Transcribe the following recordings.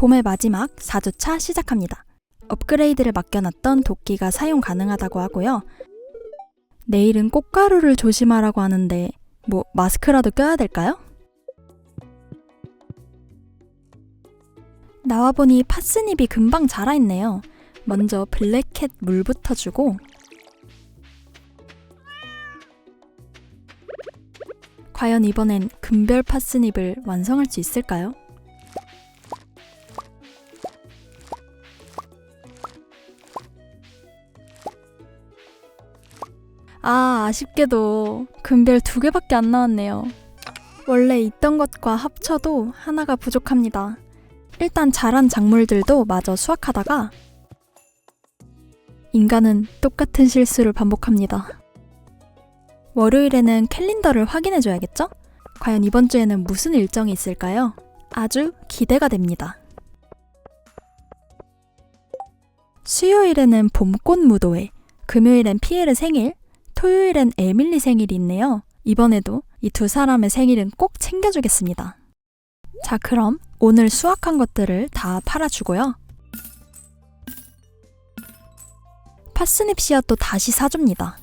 봄의 마지막 4주차 시작합니다. 업그레이드를 맡겨놨던 도끼가 사용 가능하다고 하고요. 내일은 꽃가루를 조심하라고 하는데 뭐 마스크라도 껴야 될까요? 나와보니 파스닙이 금방 자라있네요. 먼저 블랙캣 물부터 주고 과연 이번엔 금별 파스닙을 완성할 수 있을까요? 아, 아쉽게도 금별 두 개밖에 안 나왔네요. 원래 있던 것과 합쳐도 하나가 부족합니다. 일단 자란 작물들도 마저 수확하다가 인간은 똑같은 실수를 반복합니다. 월요일에는 캘린더를 확인해줘야겠죠? 과연 이번 주에는 무슨 일정이 있을까요? 아주 기대가 됩니다. 수요일에는 봄꽃 무도회, 금요일엔 피에르 생일, 토요일엔 에밀리 생일이 있네요. 이번에도 이 두 사람의 생일은 꼭 챙겨주겠습니다. 자, 그럼 오늘 수확한 것들을 다 팔아주고요. 파스닙 씨앗도 다시 사줍니다.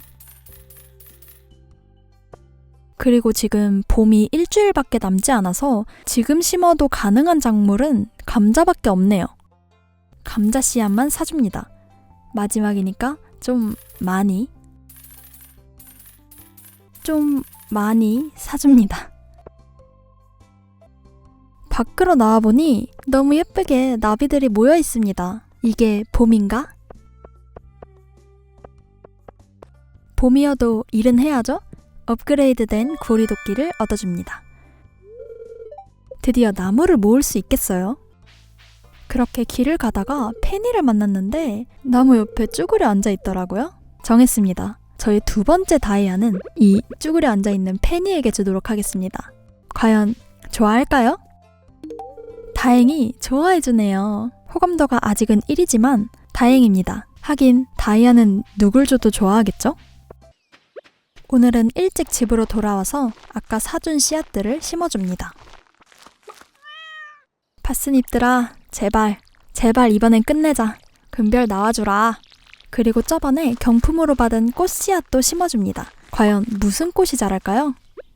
그리고 지금 봄이 일주일밖에 남지 않아서 지금 심어도 가능한 작물은 감자밖에 없네요. 감자 씨앗만 사줍니다. 마지막이니까 좀 많이, 좀 많이 사줍니다. 밖으로 나와보니 너무 예쁘게 나비들이 모여 있습니다. 이게 봄인가? 봄이어도 일은 해야죠? 업그레이드된 고리도끼를 얻어줍니다. 드디어 나무를 모을 수 있겠어요? 그렇게 길을 가다가 페니를 만났는데 나무 옆에 쭈그려 앉아 있더라고요. 정했습니다. 저의 두 번째 다이아는 이 쭈그려 앉아 있는 페니에게 주도록 하겠습니다. 과연 좋아할까요? 다행히 좋아해주네요. 호감도가 아직은 1이지만 다행입니다. 하긴 다이아는 누굴 줘도 좋아하겠죠? 오늘은 일찍 집으로 돌아와서 아까 사준 씨앗들을 심어줍니다. 파스닙들아, 제발, 제발 이번엔 끝내자. 금별 나와주라. 그리고 저번에 경품으로 받은 꽃 씨앗도 심어줍니다. 과연 무슨 꽃이 자랄까요?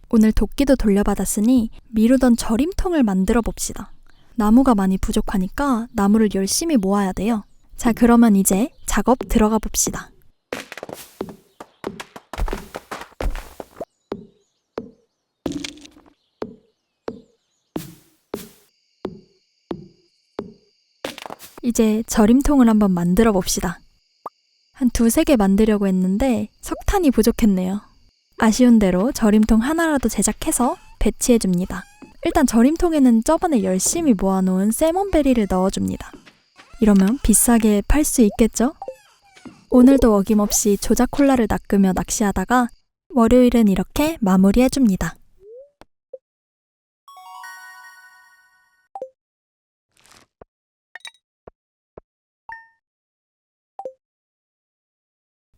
오늘 도끼도 돌려받았으니 미루던 절임통을 만들어 봅시다. 나무가 많이 부족하니까 나무를 열심히 모아야 돼요. 자, 그러면 이제 작업 들어가 봅시다. 이제 절임통을 한번 만들어 봅시다. 한 두세 개 만들려고 했는데 석탄이 부족했네요. 아쉬운 대로 절임통 하나라도 제작해서 배치해 줍니다. 일단 절임통에는 저번에 열심히 모아놓은 세몬베리를 넣어줍니다. 이러면 비싸게 팔 수 있겠죠? 오늘도 어김없이 조작 콜라를 낚으며 낚시하다가 월요일은 이렇게 마무리해 줍니다.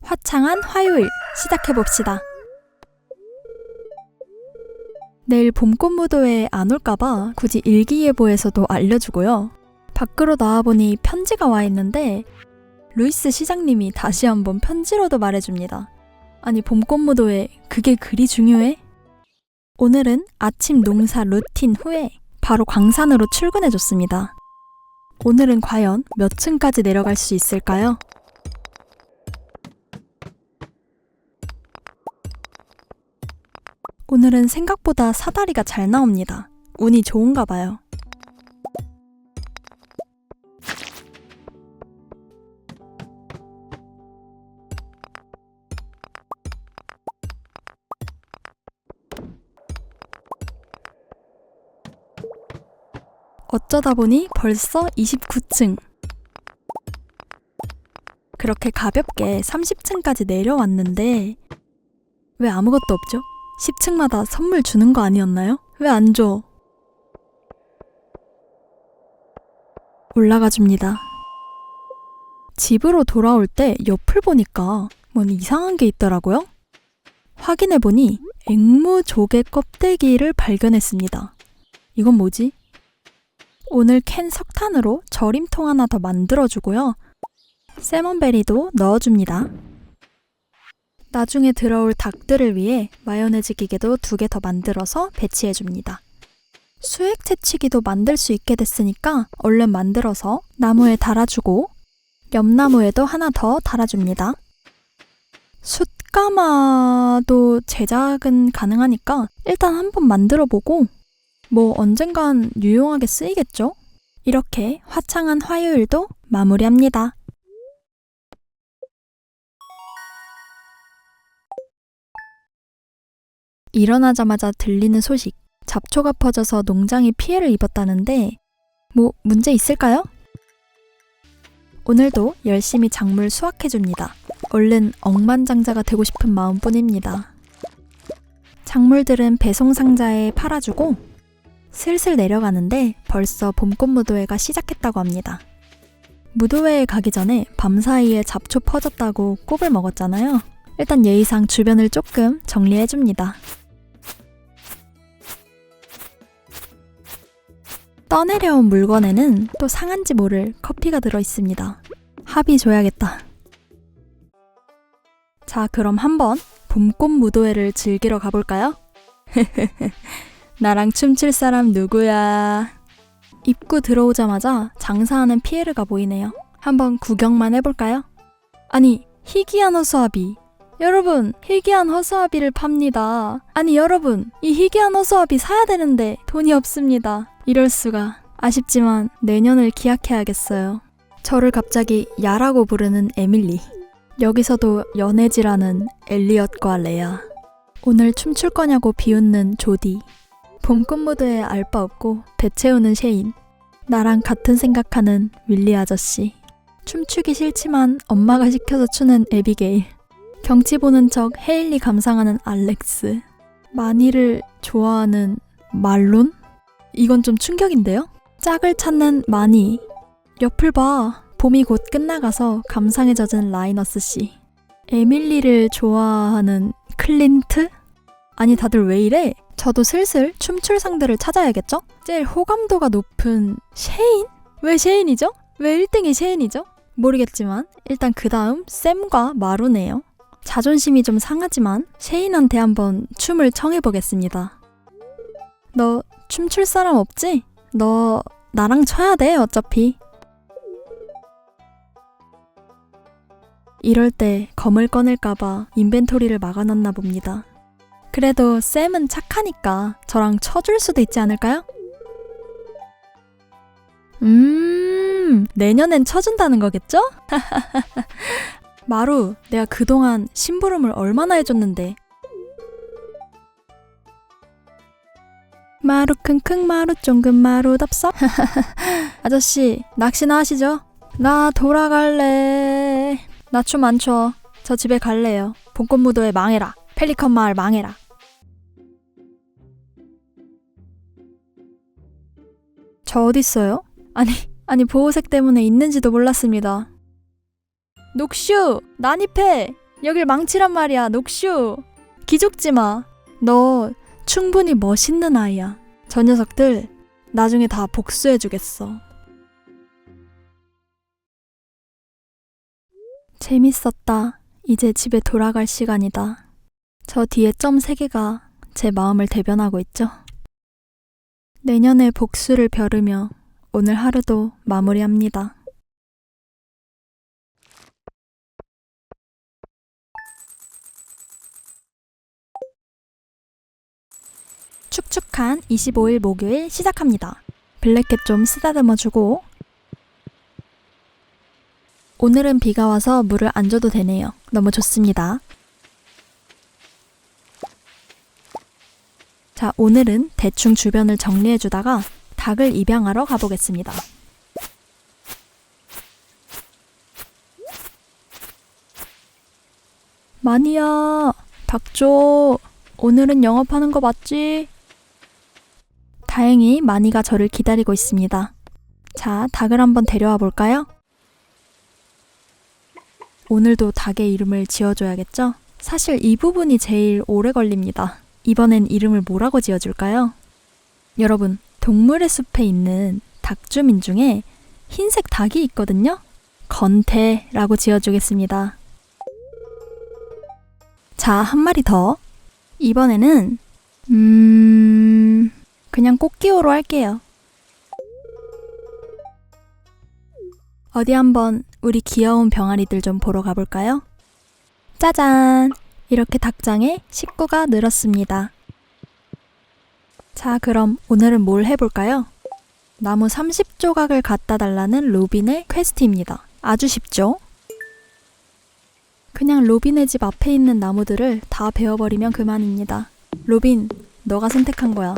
화창한 화요일 시작해 봅시다. 내일 봄꽃 무도회에 안 올까봐 굳이 일기예보에서도 알려주고요. 밖으로 나와보니 편지가 와 있는데 루이스 시장님이 다시 한번 편지로도 말해줍니다. 아니 봄꽃 무도회 그게 그리 중요해? 오늘은 아침 농사 루틴 후에 바로 광산으로 출근해줬습니다. 오늘은 과연 몇 층까지 내려갈 수 있을까요? 오늘은 생각보다 사다리가 잘 나옵니다. 운이 좋은가 봐요. 어쩌다 보니 벌써 29층. 그렇게 가볍게 30층까지 내려왔는데 왜 아무것도 없죠? 10층마다 선물 주는 거 아니었나요? 왜 안 줘? 올라가 줍니다. 집으로 돌아올 때 옆을 보니까 뭔 이상한 게 있더라고요. 확인해 보니 앵무 조개 껍데기를 발견했습니다. 이건 뭐지? 오늘 캔 석탄으로 절임통 하나 더 만들어주고요. 세몬베리도 넣어줍니다. 나중에 들어올 닭들을 위해 마요네즈 기계도 두 개 더 만들어서 배치해 줍니다. 수액 채취기도 만들 수 있게 됐으니까 얼른 만들어서 나무에 달아주고 옆나무에도 하나 더 달아줍니다. 숯가마도 제작은 가능하니까 일단 한번 만들어 보고 뭐 언젠간 유용하게 쓰이겠죠? 이렇게 화창한 화요일도 마무리합니다. 일어나자마자 들리는 소식. 잡초가 퍼져서 농장이 피해를 입었다는데, 뭐, 문제 있을까요? 오늘도 열심히 작물 수확해줍니다. 얼른 억만장자가 되고 싶은 마음 뿐입니다. 작물들은 배송 상자에 팔아주고, 슬슬 내려가는데 벌써 봄꽃 무도회가 시작했다고 합니다. 무도회에 가기 전에 밤사이에 잡초 퍼졌다고 꼽을 먹었잖아요. 일단 예의상 주변을 조금 정리해줍니다. 떠내려온 물건에는 또 상한지 모를 커피가 들어 있습니다. 합의 줘야겠다. 자, 그럼 한번 봄꽃 무도회를 즐기러 가볼까요? 나랑 춤출 사람 누구야? 입구 들어오자마자 장사하는 피에르가 보이네요. 한번 구경만 해볼까요? 아니, 희귀한 허수아비. 여러분, 희귀한 허수아비를 팝니다. 아니, 여러분, 이 희귀한 허수아비 사야 되는데 돈이 없습니다. 이럴 수가. 아쉽지만 내년을 기약해야겠어요. 저를 갑자기 야라고 부르는 에밀리. 여기서도 연애지라는 엘리엇과 레아. 오늘 춤출 거냐고 비웃는 조디. 봄꽃 무드에 알 바 없고 배 채우는 셰인. 나랑 같은 생각하는 윌리 아저씨. 춤추기 싫지만 엄마가 시켜서 추는 에비게일. 경치 보는 척 헤일리 감상하는 알렉스. 마니를 좋아하는 말론? 이건 좀 충격인데요? 짝을 찾는 마니. 옆을 봐. 봄이 곧 끝나가서 감상에 젖은 라이너스 씨. 에밀리를 좋아하는 클린트? 아니 다들 왜 이래? 저도 슬슬 춤출 상대를 찾아야겠죠? 제일 호감도가 높은 셰인? 왜 셰인이죠? 왜 1등이 셰인이죠? 모르겠지만 일단 그 다음 샘과 마루네요. 자존심이 좀 상하지만 셰인한테 한번 춤을 청해보겠습니다. 너 춤출 사람 없지? 너 나랑 춰야 돼 어차피. 이럴 때 검을 꺼낼까봐 인벤토리를 막아놨나 봅니다. 그래도 쌤은 착하니까 저랑 쳐줄 수도 있지 않을까요? 음, 내년엔 쳐준다는 거겠죠? 마루, 내가 그동안 심부름을 얼마나 해줬는데. 마루 킁킁 마루 쫑근 마루 덥석. 아저씨, 낚시나 하시죠? 나 돌아갈래. 나 춤 안 춰. 저 집에 갈래요. 봄꽃 무도회 망해라. 펠리컨 마을 망해라. 저 어딨어요? 아니, 아니 보호색 때문에 있는지도 몰랐습니다. 녹슈! 난입해! 여길 망치란 말이야, 녹슈! 기죽지 마. 너 충분히 멋있는 아이야. 저 녀석들 나중에 다 복수해주겠어. 재밌었다. 이제 집에 돌아갈 시간이다. 저 뒤에 점 3개가 제 마음을 대변하고 있죠. 내년에 복수를 벼르며 오늘 하루도 마무리합니다. 축축한 25일 목요일 시작합니다. 블랙캣 좀 쓰다듬어주고 오늘은 비가 와서 물을 안 줘도 되네요. 너무 좋습니다. 자, 오늘은 대충 주변을 정리해주다가 닭을 입양하러 가보겠습니다. 마니야, 닭 줘. 오늘은 영업하는 거 맞지? 다행히 마니가 저를 기다리고 있습니다. 자, 닭을 한번 데려와 볼까요? 오늘도 닭의 이름을 지어줘야겠죠? 사실 이 부분이 제일 오래 걸립니다. 이번엔 이름을 뭐라고 지어줄까요? 여러분, 동물의 숲에 있는 닭주민 중에 흰색 닭이 있거든요. 건태라고 지어주겠습니다. 자, 한 마리 더. 이번에는, 음, 그냥 꽃기호로 할게요. 어디 한번 우리 귀여운 병아리들 좀 보러 가볼까요? 짜잔! 이렇게 닭장에 식구가 늘었습니다. 자, 그럼 오늘은 뭘 해볼까요? 나무 30조각을 갖다 달라는 로빈의 퀘스트입니다. 아주 쉽죠? 그냥 로빈의 집 앞에 있는 나무들을 다 베어버리면 그만입니다. 로빈, 너가 선택한 거야.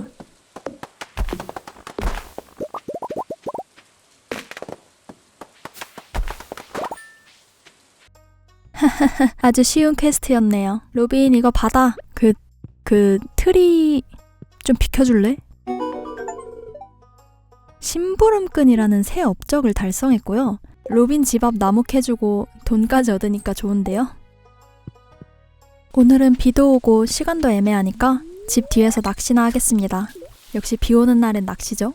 아주 쉬운 퀘스트였네요. 로빈 이거 받아. 그, 그 트리 좀 비켜줄래? 심부름꾼이라는 새 업적을 달성했고요. 로빈 집 앞 나무 캐주고 돈까지 얻으니까 좋은데요. 오늘은 비도 오고 시간도 애매하니까 집 뒤에서 낚시나 하겠습니다. 역시 비 오는 날엔 낚시죠.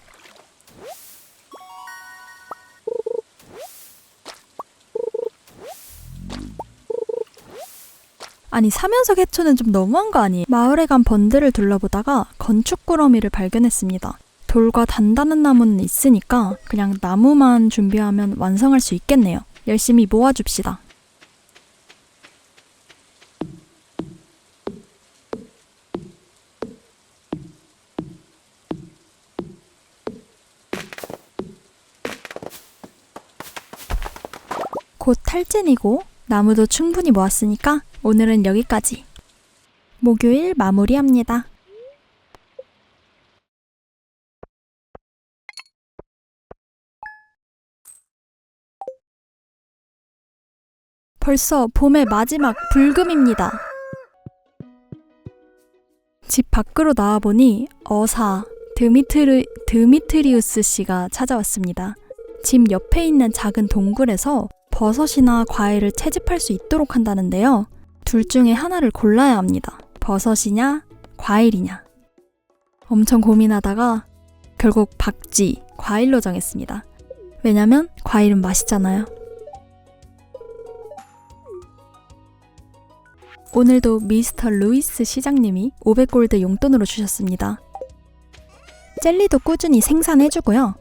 아니 사면석 해초는 좀 너무한 거 아니에요? 마을에 간 번들을 둘러보다가 건축 꾸러미를 발견했습니다. 돌과 단단한 나무는 있으니까 그냥 나무만 준비하면 완성할 수 있겠네요. 열심히 모아줍시다. 곧 탈진이고 나무도 충분히 모았으니까 오늘은 여기까지. 목요일 마무리합니다. 벌써 봄의 마지막 불금입니다. 집 밖으로 나와보니 어사 드미트르, 드미트리우스 씨가 찾아왔습니다. 집 옆에 있는 작은 동굴에서 버섯이나 과일을 채집할 수 있도록 한다는데요. 둘 중에 하나를 골라야 합니다. 버섯이냐, 과일이냐. 엄청 고민하다가 결국 박쥐, 과일로 정했습니다. 왜냐면 과일은 맛있잖아요. 오늘도 미스터 루이스 시장님이 500골드 용돈으로 주셨습니다. 젤리도 꾸준히 생산해주고요.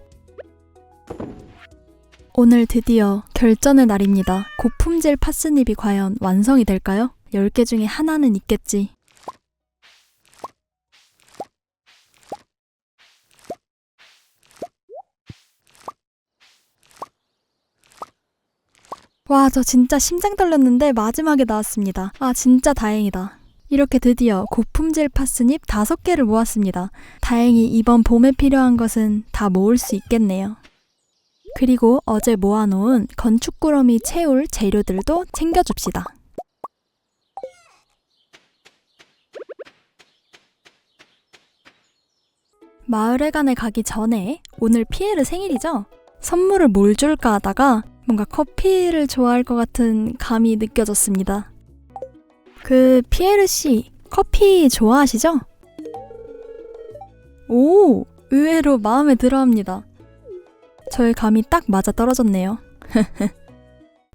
오늘 드디어 결전의 날입니다. 고품질 파스닙이 과연 완성이 될까요? 10개 중에 하나는 있겠지. 와, 저 진짜 심장 떨렸는데 마지막에 나왔습니다. 아, 진짜 다행이다. 이렇게 드디어 고품질 파스닙 5개를 모았습니다. 다행히 이번 봄에 필요한 것은 다 모을 수 있겠네요. 그리고 어제 모아놓은 건축구러미 채울 재료들도 챙겨줍시다. 마을회관에 가기 전에 오늘 피에르 생일이죠? 선물을 뭘 줄까 하다가 뭔가 커피를 좋아할 것 같은 감이 느껴졌습니다. 그 피에르 씨 커피 좋아하시죠? 오, 의외로 마음에 들어합니다. 저의 감이 딱 맞아 떨어졌네요.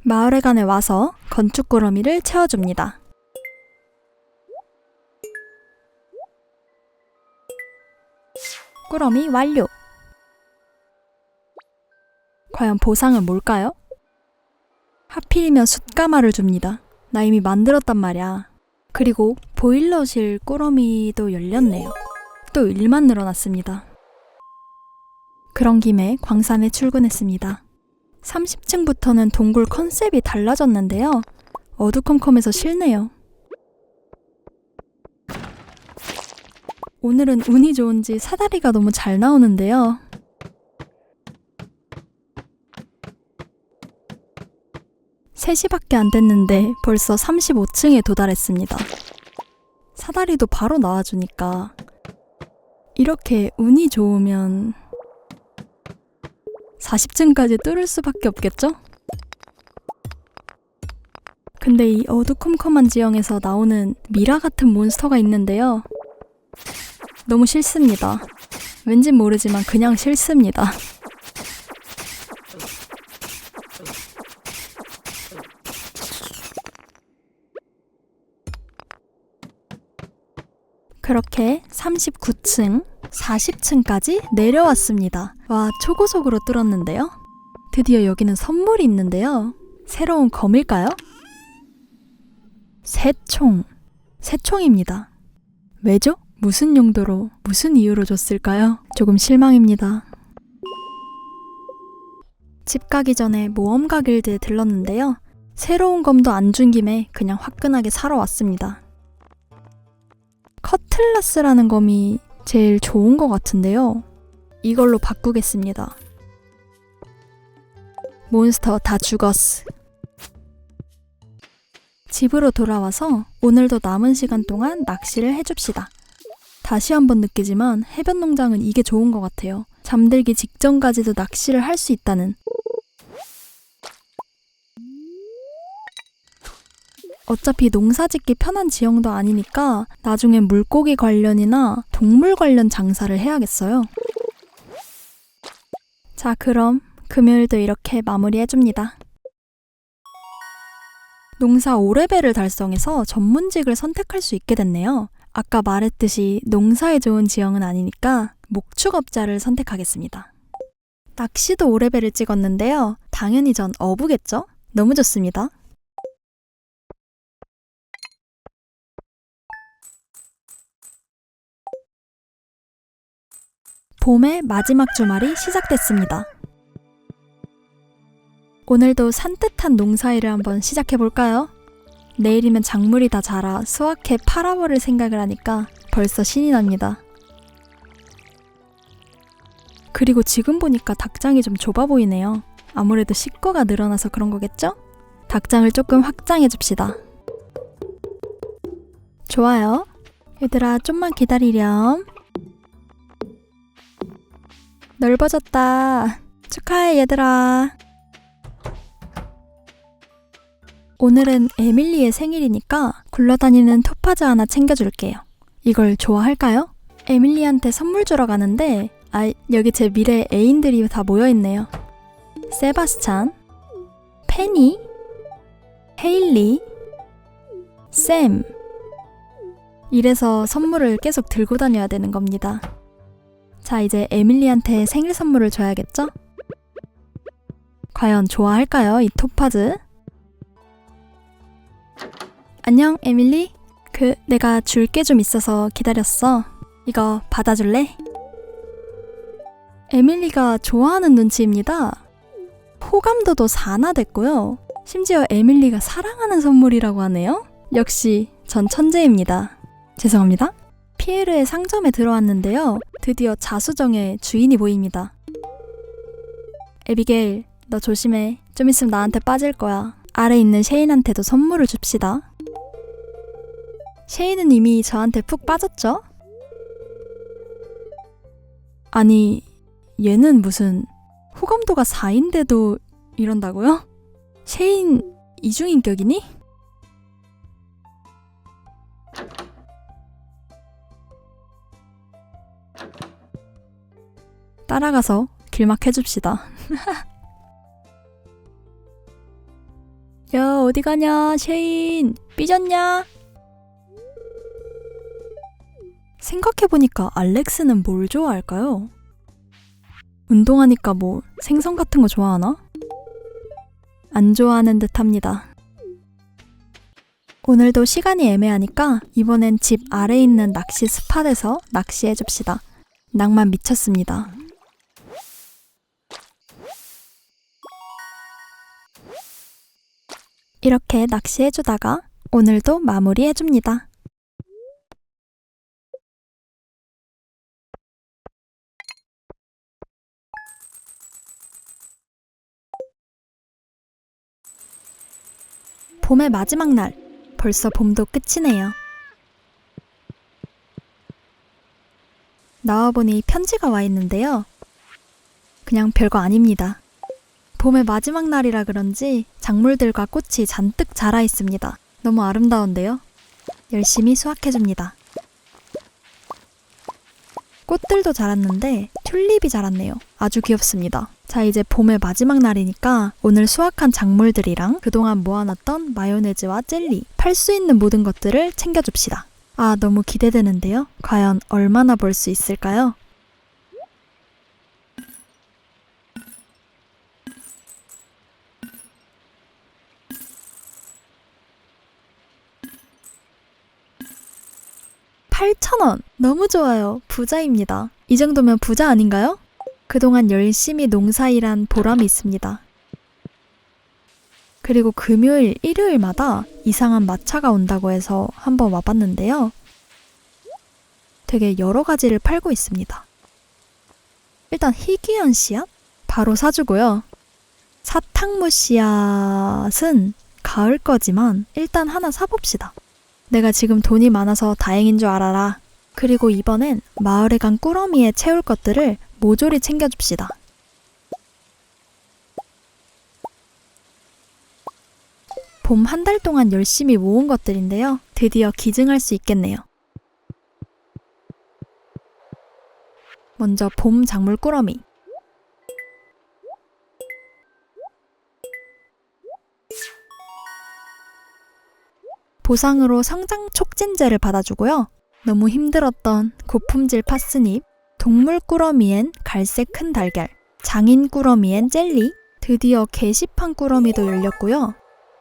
마을회관에 와서 건축 꾸러미를 채워줍니다. 꾸러미 완료! 과연 보상은 뭘까요? 하필이면 숯가마를 줍니다. 나 이미 만들었단 말이야. 그리고 보일러실 꾸러미도 열렸네요. 또 일만 늘어났습니다. 그런 김에 광산에 출근했습니다. 30층부터는 동굴 컨셉이 달라졌는데요. 어두컴컴해서 싫네요. 오늘은 운이 좋은지 사다리가 너무 잘 나오는데요. 세시밖에안 됐는데 벌써 35층에 도달했습니다. 사다리도 바로 나와주니까 이렇게 운이 좋으면 40층까지 뚫을 수밖에 없겠죠? 근데 이 어두컴컴한 지형에서 나오는 미라 같은 몬스터가 있는데요. 너무 싫습니다. 왠지 모르지만 그냥 싫습니다. 그렇게 39층, 40층까지 내려왔습니다. 와, 초고속으로 뚫었는데요. 드디어 여기는 선물이 있는데요. 새로운 검일까요? 새총. 새총입니다. 왜죠? 무슨 용도로, 무슨 이유로 줬을까요? 조금 실망입니다. 집 가기 전에 모험가 길드에 들렀는데요. 새로운 검도 안 준 김에 그냥 화끈하게 사러 왔습니다. 커틀라스라는 검이 제일 좋은 것 같은데요. 이걸로 바꾸겠습니다. 몬스터 다 죽었어. 집으로 돌아와서 오늘도 남은 시간 동안 낚시를 해줍시다. 다시 한번 느끼지만 해변 농장은 이게 좋은 것 같아요. 잠들기 직전까지도 낚시를 할 수 있다는. 어차피 농사 짓기 편한 지형도 아니니까 나중에 물고기 관련이나 동물 관련 장사를 해야겠어요. 자, 그럼 금요일도 이렇게 마무리해줍니다. 농사 5레벨을 달성해서 전문직을 선택할 수 있게 됐네요. 아까 말했듯이 농사에 좋은 지형은 아니니까 목축업자를 선택하겠습니다. 낚시도 5레벨을 찍었는데요. 당연히 전 어부겠죠? 너무 좋습니다. 봄의 마지막 주말이 시작됐습니다. 오늘도 산뜻한 농사일을 한번 시작해 볼까요? 내일이면 작물이 다 자라 수확해 팔아버릴 생각을 하니까 벌써 신이 납니다. 그리고 지금 보니까 닭장이 좀 좁아 보이네요. 아무래도 식구가 늘어나서 그런 거겠죠? 닭장을 조금 확장해 줍시다. 좋아요. 얘들아, 좀만 기다리렴. 넓어졌다. 축하해, 얘들아. 오늘은 에밀리의 생일이니까 굴러다니는 토파즈 하나 챙겨줄게요. 이걸 좋아할까요? 에밀리한테 선물 주러 가는데, 아, 여기 제 미래 애인들이 다 모여있네요. 세바스찬, 페니, 헤일리, 샘. 이래서 선물을 계속 들고 다녀야 되는 겁니다. 자, 이제 에밀리한테 생일 선물을 줘야겠죠? 과연 좋아할까요, 이 토파즈? 안녕, 에밀리. 그, 내가 줄 게 좀 있어서 기다렸어. 이거 받아줄래? 에밀리가 좋아하는 눈치입니다. 호감도도 4나 됐고요. 심지어 에밀리가 사랑하는 선물이라고 하네요. 역시 전 천재입니다. 죄송합니다. 피에르의 상점에 들어왔는데요. 드디어 자수정의 주인이 보입니다. 에비게일, 너 조심해. 좀 있으면 나한테 빠질 거야. 아래 있는 셰인한테도 선물을 줍시다. 셰인은 이미 저한테 푹 빠졌죠? 아니, 얘는 무슨 호감도가 4인데도 이런다고요? 셰인 이중인격이니? 따라가서 길막 해줍시다. 야, 어디 가냐, 셰인. 삐졌냐? 생각해보니까 알렉스는 뭘 좋아할까요? 운동하니까 뭐 생선 같은 거 좋아하나? 안 좋아하는 듯 합니다. 오늘도 시간이 애매하니까 이번엔 집 아래 있는 낚시 스팟에서 낚시해줍시다. 낭만 미쳤습니다. 이렇게 낚시해주다가 오늘도 마무리해줍니다. 봄의 마지막 날. 벌써 봄도 끝이네요. 나와보니 편지가 와 있는데요. 그냥 별거 아닙니다. 봄의 마지막 날이라 그런지 작물들과 꽃이 잔뜩 자라 있습니다. 너무 아름다운데요? 열심히 수확해줍니다. 꽃들도 자랐는데 튤립이 자랐네요. 아주 귀엽습니다. 자, 이제 봄의 마지막 날이니까 오늘 수확한 작물들이랑 그동안 모아놨던 마요네즈와 젤리, 팔 수 있는 모든 것들을 챙겨줍시다. 아, 너무 기대되는데요? 과연 얼마나 벌 수 있을까요? (8,000원) 너무 좋아요 부자입니다 이 정도면 부자 아닌가요? 그동안 열심히 농사일한 보람이 있습니다 그리고 금요일, 일요일마다 이상한 마차가 온다고 해서 한번 와봤는데요. 되게 여러 가지를 팔고 있습니다. 일단 희귀한 씨앗? 바로 사주고요. 사탕무 씨앗은 가을 거지만 일단 하나 사봅시다. 내가 지금 돈이 많아서 다행인 줄 알아라. 그리고 이번엔 마을에 간 꾸러미에 채울 것들을 모조리 챙겨줍시다. 봄 한 달 동안 열심히 모은 것들인데요. 드디어 기증할 수 있겠네요. 먼저 봄 작물 꾸러미. 보상으로 성장 촉진제를 받아주고요. 너무 힘들었던 고품질 파스닙, 동물 꾸러미엔 갈색 큰 달걀, 장인 꾸러미엔 젤리, 드디어 게시판 꾸러미도 열렸고요.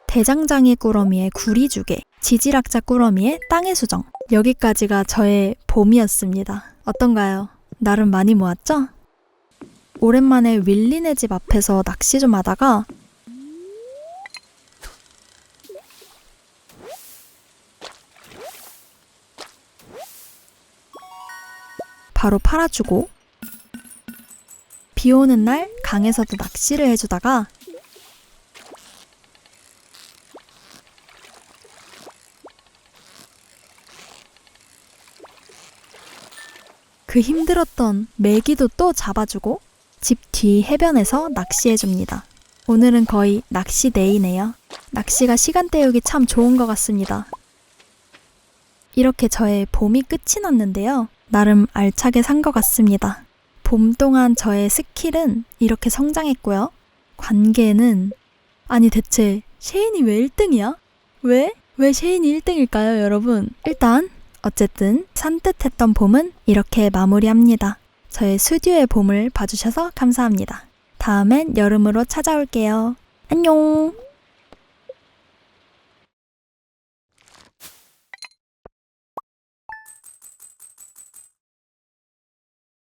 대장장이 꾸러미의 구리주개, 지질학자 꾸러미의 땅의 수정. 여기까지가 저의 봄이었습니다. 어떤가요? 나름 많이 모았죠? 오랜만에 윌리네 집 앞에서 낚시 좀 하다가 바로 팔아주고 비 오는 날 강에서도 낚시를 해주다가 그 힘들었던 메기도 또 잡아주고 집 뒤 해변에서 낚시해줍니다. 오늘은 거의 낚시 데이네요. 낚시가 시간 때우기 참 좋은 것 같습니다. 이렇게 저의 봄이 끝이 났는데요. 나름 알차게 산 것 같습니다. 봄 동안 저의 스킬은 이렇게 성장했고요. 관계는 아니 대체 셰인이 왜 1등이야? 왜? 왜 셰인이 1등일까요, 여러분? 일단 어쨌든 산뜻했던 봄은 이렇게 마무리합니다. 저의 스튜디오의 봄을 봐주셔서 감사합니다. 다음엔 여름으로 찾아올게요. 안녕!